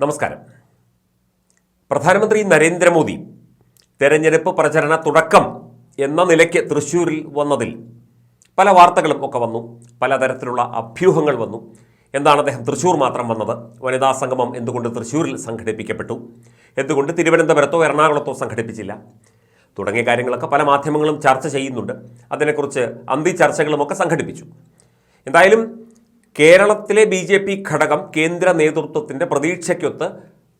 നമസ്കാരം. പ്രധാനമന്ത്രി നരേന്ദ്രമോദി തെരഞ്ഞെടുപ്പ് പ്രചരണ തുടക്കം എന്ന നിലയ്ക്ക് തൃശ്ശൂരിൽ വന്നതിൽ പല വാർത്തകളും ഒക്കെ വന്നു പലതരത്തിലുള്ള അഭ്യൂഹങ്ങൾ വന്നു. എന്താണ് അദ്ദേഹം തൃശ്ശൂർ മാത്രം വന്നത്? വനിതാ സംഗമം എന്തുകൊണ്ട് തൃശ്ശൂരിൽ സംഘടിപ്പിക്കപ്പെട്ടു? എന്തുകൊണ്ട് തിരുവനന്തപുരത്തോ എറണാകുളത്തോ സംഘടിപ്പിച്ചില്ല? തുടങ്ങിയ കാര്യങ്ങളൊക്കെ പല മാധ്യമങ്ങളും ചർച്ച ചെയ്യുന്നുണ്ട്. അതിനെക്കുറിച്ച് അന്തി ചർച്ചകളുമൊക്കെ സംഘടിപ്പിച്ചു. എന്തായാലും കേരളത്തിലെ ബി ജെ പി ഘടകം കേന്ദ്ര നേതൃത്വത്തിന്റെ പ്രതീക്ഷയ്ക്കൊത്ത്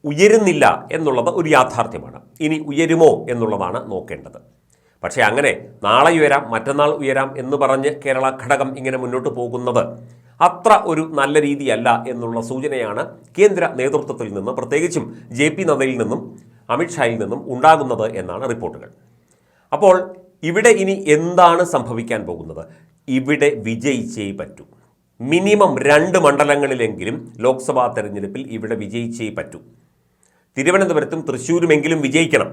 ഉയരുന്നില്ല എന്നുള്ളത് ഒരു യാഥാർത്ഥ്യമാണ്. ഇനി ഉയരുമോ എന്നുള്ളതാണ് നോക്കേണ്ടത്. പക്ഷേ അങ്ങനെ നാളെ ഉയരാം മറ്റന്നാൾ ഉയരാം എന്ന് പറഞ്ഞ് കേരള ഘടകം ഇങ്ങനെ മുന്നോട്ട് പോകുന്നത് അത്ര ഒരു നല്ല രീതിയല്ല എന്നുള്ള സൂചനയാണ് കേന്ദ്ര നേതൃത്വത്തിൽ നിന്നും പ്രത്യേകിച്ചും ജെ പി നദ്ദയിൽ നിന്നും അമിത്ഷായിൽ നിന്നും ഉണ്ടാകുന്നത് എന്നാണ് റിപ്പോർട്ടുകൾ. അപ്പോൾ ഇവിടെ ഇനി എന്താണ് സംഭവിക്കാൻ പോകുന്നത്? ഇവിടെ വിജയിച്ചേ പറ്റൂ. മിനിമം രണ്ട് മണ്ഡലങ്ങളിലെങ്കിലും ലോക്സഭാ തെരഞ്ഞെടുപ്പിൽ ഇവിടെ വിജയിച്ചേ പറ്റൂ. തിരുവനന്തപുരത്തും തൃശ്ശൂരുമെങ്കിലും വിജയിക്കണം.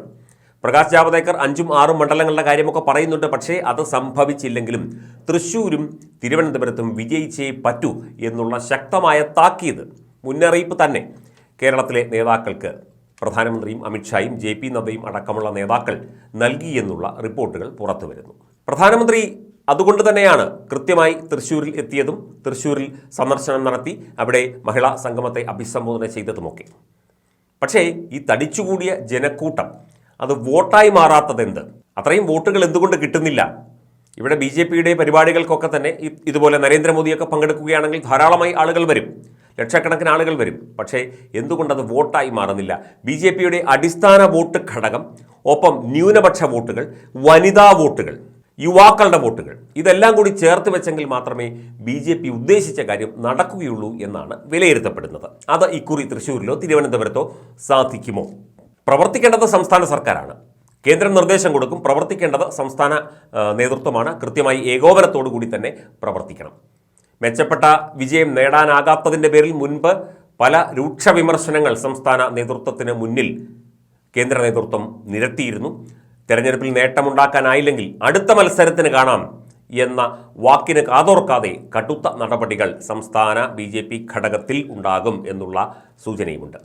പ്രകാശ് ജാവദേക്കർ അഞ്ചും ആറും മണ്ഡലങ്ങളുടെ കാര്യമൊക്കെ പറയുന്നുണ്ട് പക്ഷേ അത് സംഭവിച്ചില്ലെങ്കിലും തൃശ്ശൂരും തിരുവനന്തപുരത്തും വിജയിച്ചേ പറ്റൂ എന്നുള്ള ശക്തമായ താക്കീത് മുന്നറിയിപ്പ് തന്നെ. കേരളത്തിലെ നേതാക്കൾക്ക് പ്രധാനമന്ത്രിയും അമിത്ഷായും ജെ പി നദ്ദയും അടക്കമുള്ള നേതാക്കൾ നൽകിയെന്നുള്ള റിപ്പോർട്ടുകൾ പുറത്തുവരുന്നു. പ്രധാനമന്ത്രി അതുകൊണ്ട് തന്നെയാണ് കൃത്യമായി തൃശ്ശൂരിൽ എത്തിയതും തൃശ്ശൂരിൽ സന്ദർശനം നടത്തി അവിടെ മഹിളാ സംഗമത്തെ അഭിസംബോധന ചെയ്തതുമൊക്കെ. പക്ഷേ ഈ തടിച്ചുകൂടിയ ജനക്കൂട്ടം അത് വോട്ടായി മാറാത്തതെന്ത്? അത്രയും വോട്ടുകൾ എന്തുകൊണ്ട് കിട്ടുന്നില്ല? ഇവിടെ ബി ജെ പിയുടെ പരിപാടികൾക്കൊക്കെ തന്നെ ഇതുപോലെ നരേന്ദ്രമോദിയൊക്കെ പങ്കെടുക്കുകയാണെങ്കിൽ ധാരാളമായി ആളുകൾ വരും. ലക്ഷക്കണക്കിന് ആളുകൾ വരും. പക്ഷേ എന്തുകൊണ്ടത് വോട്ടായി മാറുന്നില്ല? ബി ജെ പിയുടെ അടിസ്ഥാന വോട്ട് ഘടകം ഒപ്പം ന്യൂനപക്ഷ വോട്ടുകൾ വനിതാ വോട്ടുകൾ. യുവാക്കളുടെ വോട്ടുകൾ. ഇതെല്ലാം കൂടി ചേർത്ത് വെച്ചെങ്കിൽ മാത്രമേ ബി ജെ പി ഉദ്ദേശിച്ച കാര്യം നടക്കുകയുള്ളൂ എന്നാണ് വിലയിരുത്തപ്പെടുന്നത്. അത് ഇക്കുറി തൃശ്ശൂരിലോ തിരുവനന്തപുരത്തോ സാധിക്കുമോ? പ്രവർത്തിക്കേണ്ടത് സംസ്ഥാന സർക്കാരാണ്. കേന്ദ്രം നിർദ്ദേശം കൊടുക്കും പ്രവർത്തിക്കേണ്ടത് സംസ്ഥാന നേതൃത്വമാണ്. കൃത്യമായി ഏകോപനത്തോടു കൂടി തന്നെ പ്രവർത്തിക്കണം. മെച്ചപ്പെട്ട വിജയം നേടാനാകാത്തതിന്റെ പേരിൽ മുൻപ് പല രൂക്ഷ വിമർശനങ്ങൾ സംസ്ഥാന നേതൃത്വത്തിന് മുന്നിൽ കേന്ദ്ര നേതൃത്വം നിരത്തിയിരുന്നു. തെരഞ്ഞെടുപ്പിൽ നേട്ടമുണ്ടാക്കാനായില്ലെങ്കിൽ അടുത്ത മത്സരത്തിന് കാണാം എന്ന വാക്കിന് കാതോർക്കാതെ കടുത്ത നടപടികൾ സംസ്ഥാന ബി ജെ പി ഘടകത്തിൽ ഉണ്ടാകും എന്നുള്ള സൂചനയുമുണ്ട്.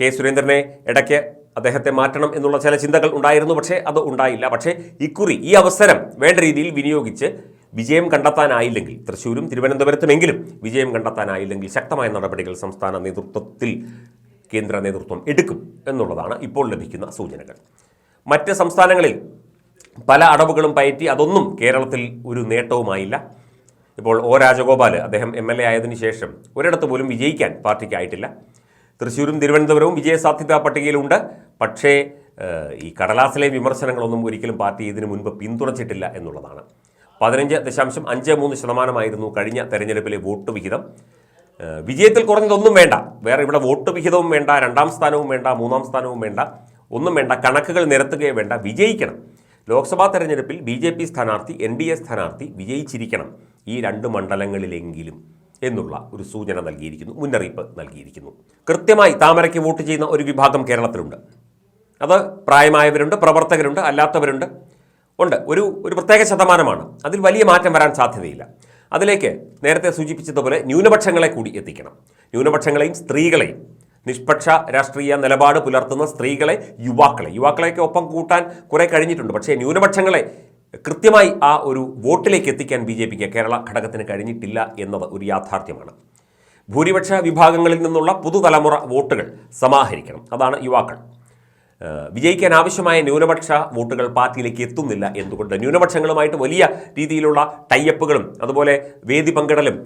കെ സുരേന്ദ്രനെ ഇടയ്ക്ക് അദ്ദേഹത്തെ മാറ്റണം എന്നുള്ള ചില ചിന്തകൾ ഉണ്ടായിരുന്നു. പക്ഷേ അത് ഉണ്ടായില്ല. പക്ഷേ ഇക്കുറി ഈ അവസരം വേണ്ട രീതിയിൽ വിനിയോഗിച്ച് വിജയം കണ്ടെത്താനായില്ലെങ്കിൽ തൃശ്ശൂരും തിരുവനന്തപുരത്തുമെങ്കിലും വിജയം കണ്ടെത്താനായില്ലെങ്കിൽ ശക്തമായ നടപടികൾ സംസ്ഥാന നേതൃത്വത്തിൽ കേന്ദ്ര നേതൃത്വം എടുക്കും എന്നുള്ളതാണ് ഇപ്പോൾ ലഭിക്കുന്ന സൂചനകൾ. മറ്റ് സംസ്ഥാനങ്ങളിൽ പല അടവുകളും പയറ്റി അതൊന്നും കേരളത്തിൽ ഒരു നേട്ടവുമായില്ല. ഇപ്പോൾ ഒ രാജഗോപാൽ അദ്ദേഹം എം എൽ എ ആയതിനു ശേഷം ഒരിടത്ത് പോലും വിജയിക്കാൻ പാർട്ടിക്കായിട്ടില്ല തൃശ്ശൂരും തിരുവനന്തപുരവും വിജയസാധ്യതാ പട്ടികയിലുണ്ട്. പക്ഷേ ഈ കടലാസിലെ വിമർശനങ്ങളൊന്നും ഒരിക്കലും പാർട്ടി ഇതിനു മുൻപ് പിന്തുണച്ചിട്ടില്ല എന്നുള്ളതാണ്. പതിനഞ്ച് ദശാംശം അഞ്ച് മൂന്ന് ശതമാനമായിരുന്നു കഴിഞ്ഞ തെരഞ്ഞെടുപ്പിലെ വോട്ട് വിഹിതം. വിജയത്തിൽ കുറഞ്ഞതൊന്നും വേണ്ട. വേറെ ഇവിടെ വോട്ട് വിഹിതവും വേണ്ട രണ്ടാം സ്ഥാനവും വേണ്ട മൂന്നാം സ്ഥാനവും വേണ്ട. ഒന്നും വേണ്ട കണക്കുകൾ നിരത്തുകയോ വേണ്ട വിജയിക്കണം. ലോക്സഭാ തെരഞ്ഞെടുപ്പിൽ ബി ജെ പി സ്ഥാനാർത്ഥി എൻ ഡി എ സ്ഥാനാർത്ഥി വിജയിച്ചിരിക്കണം ഈ രണ്ട് മണ്ഡലങ്ങളിലെങ്കിലും എന്നുള്ള ഒരു സൂചന നൽകിയിരിക്കുന്നു മുന്നറിയിപ്പ് നൽകിയിരിക്കുന്നു. കൃത്യമായി താമരയ്ക്ക് വോട്ട് ചെയ്യുന്ന ഒരു വിഭാഗം കേരളത്തിലുണ്ട്. അത് പ്രായമായവരുണ്ട് പ്രവർത്തകരുണ്ട് അല്ലാത്തവരുണ്ട് ഉണ്ട്. ഒരു ഒരു പ്രത്യേക ശതമാനമാണ്. അതിൽ വലിയ മാറ്റം വരാൻ സാധ്യതയില്ല. അതിലേക്ക് നേരത്തെ സൂചിപ്പിച്ചതുപോലെ ന്യൂനപക്ഷങ്ങളെ കൂടി എത്തിക്കണം. ന്യൂനപക്ഷങ്ങളെയും സ്ത്രീകളെയും നിഷ്പക്ഷ രാഷ്ട്രീയ നിലപാട് പുലർത്തുന്ന സ്ത്രീകളെ യുവാക്കളെ. യുവാക്കളെയൊക്കെ ഒപ്പം കൂട്ടാൻ കുറെ കഴിഞ്ഞിട്ടുണ്ട്. പക്ഷേ ന്യൂനപക്ഷങ്ങളെ കൃത്യമായി ആ ഒരു വോട്ടിലേക്ക് എത്തിക്കാൻ ബി ജെ പിക്ക് കേരള ഘടകത്തിന് കഴിഞ്ഞിട്ടില്ല എന്നത് ഒരു യാഥാർത്ഥ്യമാണ്. ഭൂരിപക്ഷ വിഭാഗങ്ങളിൽ നിന്നുള്ള പുതുതലമുറ വോട്ടുകൾ സമാഹരിക്കണം. അതാണ് യുവാക്കൾ. വിജയിക്കാൻ ആവശ്യമായ ന്യൂനപക്ഷ വോട്ടുകൾ പാർട്ടിയിലേക്ക് എത്തുന്നില്ല എന്തുകൊണ്ട്? ന്യൂനപക്ഷങ്ങളുമായിട്ട് വലിയ രീതിയിലുള്ള ടൈയപ്പുകളും അതുപോലെ വേദി പങ്കിടലും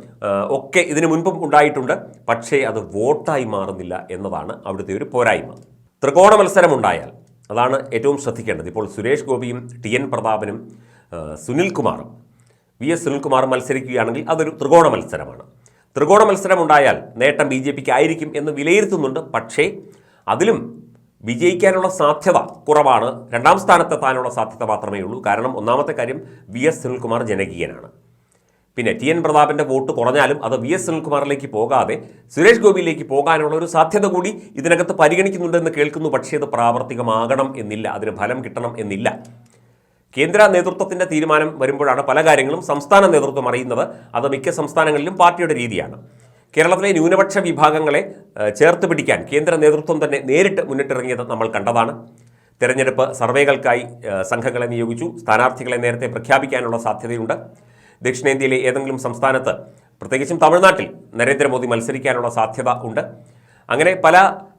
ഒക്കെ ഇതിനു മുൻപും ഉണ്ടായിട്ടുണ്ട്. പക്ഷേ അത് വോട്ടായി മാറുന്നില്ല എന്നതാണ് അവിടുത്തെ ഒരു പോരായ്മ. ത്രികോണ മത്സരമുണ്ടായാൽ അതാണ് ഏറ്റവും ശ്രദ്ധിക്കേണ്ടത്. ഇപ്പോൾ സുരേഷ് ഗോപിയും ടി എൻ പ്രതാപനും സുനിൽകുമാറും സുനിൽ കുമാറും വി എസ് സുനിൽകുമാർ മത്സരിക്കുകയാണെങ്കിൽ അതൊരു ത്രികോണ മത്സരമാണ്. ത്രികോണ മത്സരം ഉണ്ടായാൽ നേട്ടം ബി ജെ പിക്ക് ആയിരിക്കും എന്ന് വിലയിരുത്തുന്നുണ്ട്. പക്ഷേ അതിലും വിജയിക്കാനുള്ള സാധ്യത കുറവാണ്. രണ്ടാം സ്ഥാനത്തെത്താനുള്ള സാധ്യത മാത്രമേ ഉള്ളൂ. കാരണം ഒന്നാമത്തെ കാര്യം വി എസ് സുനിൽകുമാർ ജനകീയനാണ്. പിന്നെ ടി എൻ പ്രതാപിന്റെ വോട്ട് കുറഞ്ഞാലും അത് വി എസ് സുനിൽകുമാറിലേക്ക് പോകാതെ സുരേഷ് ഗോപിയിലേക്ക് പോകാനുള്ള ഒരു സാധ്യത കൂടി ഇതിനകത്ത് പരിഗണിക്കുന്നുണ്ടെന്ന് കേൾക്കുന്നു. പക്ഷേ അത് പ്രാവർത്തികമാകണം എന്നില്ല. അതിന് ഫലം കിട്ടണം എന്നില്ല. കേന്ദ്ര നേതൃത്വത്തിന്റെ തീരുമാനം വരുമ്പോഴാണ് പല കാര്യങ്ങളും സംസ്ഥാന നേതൃത്വം അറിയുന്നത്. അത് മിക്ക സംസ്ഥാനങ്ങളിലും പാർട്ടിയുടെ രീതിയാണ്. കേരളത്തിലെ ന്യൂനപക്ഷ വിഭാഗങ്ങളെ ചേർത്ത് പിടിക്കാൻ കേന്ദ്ര നേതൃത്വം തന്നെ നേരിട്ട് മുന്നിട്ടിറങ്ങിയത് നമ്മൾ കണ്ടതാണ്. തെരഞ്ഞെടുപ്പ് സർവേകൾക്കായി സംഘങ്ങളെ നിയോഗിച്ചു. സ്ഥാനാർത്ഥികളെ നേരത്തെ പ്രഖ്യാപിക്കാനുള്ള സാധ്യതയുണ്ട്. ദക്ഷിണേന്ത്യയിലെ ഏതെങ്കിലും സംസ്ഥാനത്ത് പ്രത്യേകിച്ചും തമിഴ്നാട്ടിൽ നരേന്ദ്രമോദി മത്സരിക്കാനുള്ള സാധ്യത ഉണ്ട്. അങ്ങനെ പല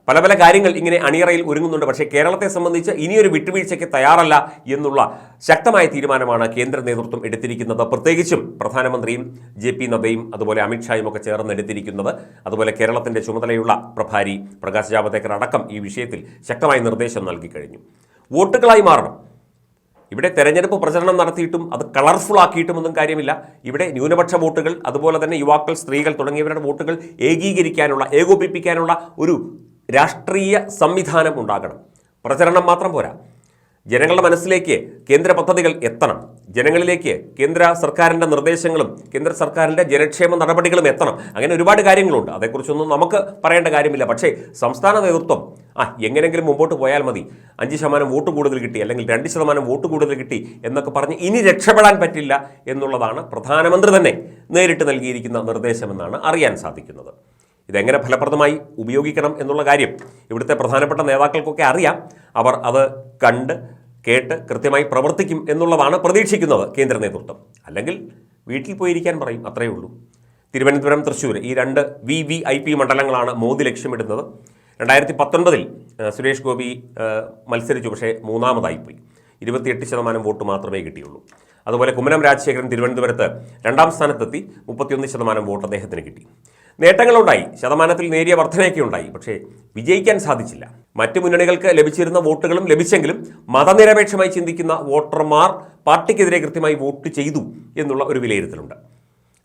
പല പല കാര്യങ്ങൾ ഇങ്ങനെ അണിയറയിൽ ഒരുങ്ങുന്നുണ്ട്. പക്ഷേ കേരളത്തെ സംബന്ധിച്ച് ഇനിയൊരു വിട്ടുവീഴ്ചയ്ക്ക് തയ്യാറല്ല എന്നുള്ള ശക്തമായ തീരുമാനമാണ് കേന്ദ്ര നേതൃത്വം എടുത്തിരിക്കുന്നത്. പ്രത്യേകിച്ചും പ്രധാനമന്ത്രിയും ജെ പി നദ്ദയും അതുപോലെ അമിത്ഷായും ഒക്കെ ചേർന്ന് എടുത്തിരിക്കുന്നത്. അതുപോലെ കേരളത്തിന്റെ ചുമതലയുള്ള പ്രഭാരി പ്രകാശ് ജാവദേക്കർ അടക്കം ഈ വിഷയത്തിൽ ശക്തമായ നിർദ്ദേശം നൽകി കഴിഞ്ഞു. വോട്ടുകളായി മാറണം. ഇവിടെ തെരഞ്ഞെടുപ്പ് പ്രചരണം നടത്തിയിട്ടും അത് കളർഫുൾ ആക്കിയിട്ടുമൊന്നും കാര്യമില്ല. ഇവിടെ ന്യൂനപക്ഷ വോട്ടുകൾ അതുപോലെ തന്നെ യുവാക്കൾ സ്ത്രീകൾ തുടങ്ങിയവരുടെ വോട്ടുകൾ ഏകീകരിക്കാനുള്ള ഏകോപിപ്പിക്കാനുള്ള ഒരു രാഷ്ട്രീയ സംവിധാനം ഉണ്ടാകണം. പ്രചരണം മാത്രം പോരാ. ജനങ്ങളുടെ മനസ്സിലേക്ക് കേന്ദ്ര പദ്ധതികൾ എത്തണം. ജനങ്ങളിലേക്ക് കേന്ദ്ര സർക്കാരിന്റെ നിർദ്ദേശങ്ങളും കേന്ദ്ര സർക്കാരിന്റെ ജനക്ഷേമ നടപടികളും എത്തണം. അങ്ങനെ ഒരുപാട് കാര്യങ്ങളുണ്ട്. അതേക്കുറിച്ചൊന്നും നമുക്ക് പറയേണ്ട കാര്യമില്ല. പക്ഷേ സംസ്ഥാന നേതൃത്വം ആ എങ്ങനെങ്കിലും മുമ്പോട്ട് പോയാൽ മതി. അഞ്ച് ശതമാനം വോട്ട് കൂടുതൽ കിട്ടി അല്ലെങ്കിൽ രണ്ട് ശതമാനം വോട്ട് കൂടുതൽ കിട്ടി എന്നൊക്കെ പറഞ്ഞ് ഇനി രക്ഷപ്പെടാൻ പറ്റില്ല എന്നുള്ളതാണ് പ്രധാനമന്ത്രി തന്നെ നേരിട്ട് നൽകിയിരിക്കുന്ന നിർദ്ദേശമെന്നാണ് അറിയാൻ സാധിക്കുന്നത്. ഇതെങ്ങനെ ഫലപ്രദമായി ഉപയോഗിക്കണം എന്നുള്ള കാര്യം ഇവിടുത്തെ പ്രധാനപ്പെട്ട നേതാക്കൾക്കൊക്കെ അറിയാം. അവർ അത് കണ്ട് കേട്ട് കൃത്യമായി പ്രവർത്തിക്കും എന്നുള്ളതാണ് പ്രതീക്ഷിക്കുന്നത് കേന്ദ്ര നേതൃത്വം. അല്ലെങ്കിൽ വീട്ടിൽ പോയിരിക്കാൻ പറയും അത്രയേ ഉള്ളൂ. തിരുവനന്തപുരം തൃശ്ശൂർ ഈ രണ്ട് വി വി ഐ പി മണ്ഡലങ്ങളാണ് മോദി ലക്ഷ്യമിടുന്നത്. രണ്ടായിരത്തി പത്തൊൻപതിൽ സുരേഷ് ഗോപി മത്സരിച്ചു പക്ഷേ മൂന്നാമതായിപ്പോയി ഇരുപത്തിയെട്ട് ശതമാനം വോട്ട് മാത്രമേ കിട്ടിയുള്ളൂ. അതുപോലെ കുമ്മനം രാജശേഖരൻ തിരുവനന്തപുരത്ത് രണ്ടാം സ്ഥാനത്തെത്തി മുപ്പത്തിയൊന്ന് ശതമാനം വോട്ട് അദ്ദേഹത്തിന് കിട്ടി. നേട്ടങ്ങളുണ്ടായി. ശതമാനത്തിൽ നേരിയ വർധനയൊക്കെ ഉണ്ടായി പക്ഷേ വിജയിക്കാൻ സാധിച്ചില്ല. മറ്റ് മുന്നണികൾക്ക് ലഭിച്ചിരുന്ന വോട്ടുകളും ലഭിച്ചെങ്കിലും മതനിരപേക്ഷമായി ചിന്തിക്കുന്ന വോട്ടർമാർ പാർട്ടിക്കെതിരെ കൃത്യമായി വോട്ട് ചെയ്തു എന്നുള്ള ഒരു വിലയിരുത്തലുണ്ട്.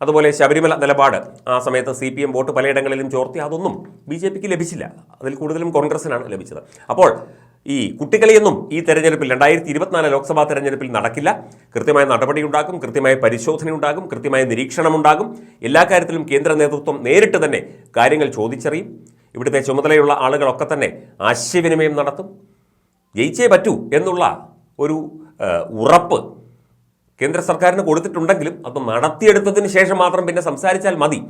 അതുപോലെ ശബരിമല നിലപാട്. ആ സമയത്ത് സി പി എം വോട്ട് പലയിടങ്ങളിലും ചോർത്തി അതൊന്നും ബി ജെ പിക്ക് ലഭിച്ചില്ല. അതിൽ കൂടുതലും കോൺഗ്രസിനാണ് ലഭിച്ചത്. അപ്പോൾ ഈ കുട്ടികളെയൊന്നും ഈ തെരഞ്ഞെടുപ്പിൽ രണ്ടായിരത്തി ഇരുപത്തിനാല് ലോക്സഭാ തെരഞ്ഞെടുപ്പിൽ നടക്കില്ല. കൃത്യമായ നടപടിയുണ്ടാകും കൃത്യമായ പരിശോധനയുണ്ടാകും കൃത്യമായ നിരീക്ഷണമുണ്ടാകും എല്ലാ കാര്യത്തിലും കേന്ദ്ര നേതൃത്വം നേരിട്ട് തന്നെ കാര്യങ്ങൾ ചോദിച്ചറിയും. ഇവിടുത്തെ ചുമതലയുള്ള ആളുകളൊക്കെ തന്നെ ആശയവിനിമയം നടത്തും. ജയിച്ചേ പറ്റൂ എന്നുള്ള ഒരു ഉറപ്പ് കേന്ദ്ര സർക്കാരിന് കൊടുത്തിട്ടുണ്ടെങ്കിലും അത് നടത്തിയെടുത്തതിന് ശേഷം മാത്രം പിന്നെ സംസാരിച്ചാൽ മതി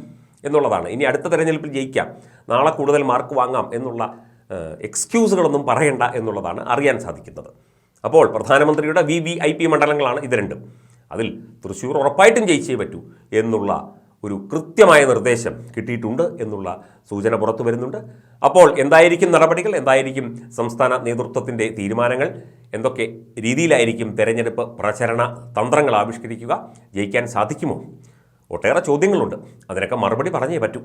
എന്നുള്ളതാണ്. ഇനി അടുത്ത തെരഞ്ഞെടുപ്പിൽ ജയിക്കാം. നാളെ കൂടുതൽ മാർക്ക് വാങ്ങാം എന്നുള്ള എക്സ്ക്യൂസുകളൊന്നും പറയണ്ട എന്നുള്ളതാണ് അറിയാൻ സാധിക്കുന്നത്. അപ്പോൾ പ്രധാനമന്ത്രിയുടെ വി വി ഐ പി മണ്ഡലങ്ങളാണ് ഇത് രണ്ടും. അതിൽ തൃശ്ശൂർ ഉറപ്പായിട്ടും ജയിച്ചേ പറ്റൂ എന്നുള്ള ഒരു കൃത്യമായ നിർദ്ദേശം കിട്ടിയിട്ടുണ്ട് എന്നുള്ള സൂചന പുറത്തു വരുന്നുണ്ട്. അപ്പോൾ എന്തായിരിക്കും നടപടികൾ? എന്തായിരിക്കും സംസ്ഥാന നേതൃത്വത്തിന്റെ തീരുമാനങ്ങൾ? എന്തൊക്കെ രീതിയിലായിരിക്കും തെരഞ്ഞെടുപ്പ് പ്രചരണ തന്ത്രങ്ങൾ ആവിഷ്കരിക്കുക? ജയിക്കാൻ സാധിക്കുമോ? ഒട്ടേറെ ചോദ്യങ്ങളുണ്ട്. അതിനൊക്കെ മറുപടി പറഞ്ഞേ പറ്റൂ.